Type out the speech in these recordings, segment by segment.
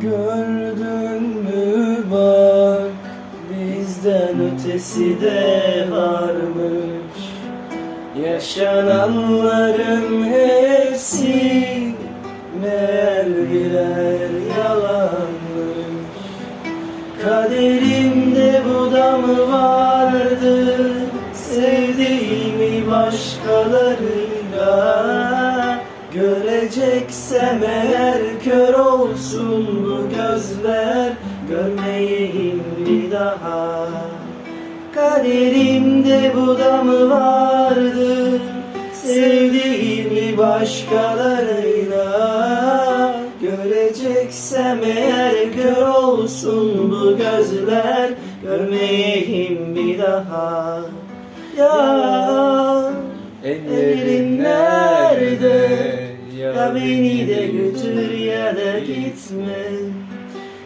Gördün mü? Bak bizden ötesi de varmış. Yaşananların hepsi meğer birer yalanmış. Kaderimde bu da mı vardı Sevdiğimi başkalarıyla. Göreceksem eğer kör olsun Görmeyeyim bir daha. Kaderimde bu da mı vardı? Sevdiğimi başkalarıyla Göreceksem eğer kör olsun bu gözler. Görmeyeyim bir daha. Ya ellerin nerede? Ya beni de götür ya da gitme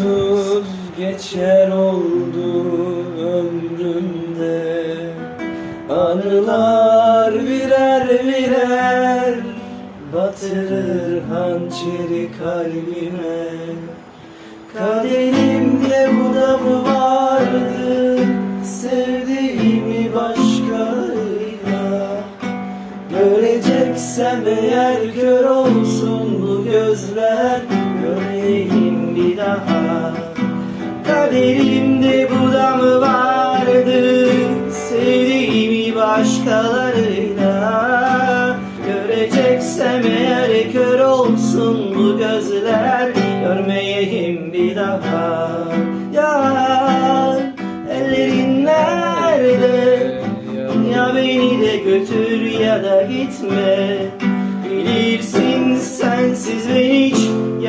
uykusuz geçer oldu ömrümde. Anılar birer birer batırır hançeri kalbime. Kaderimde bu da mı vardı sevdiğimi başkalarıyla? Göreceksem eğer kör olsun bu gözler Kaderimde bu da mı vardı. Sevdiğimi başkalarıyla Göreceksem eğer kör olsun bu gözler. Görmeyeyim bir daha. Yar ellerin nerede? Ya beni de götür ya da gitme. Bilirsin sensiz ben hiç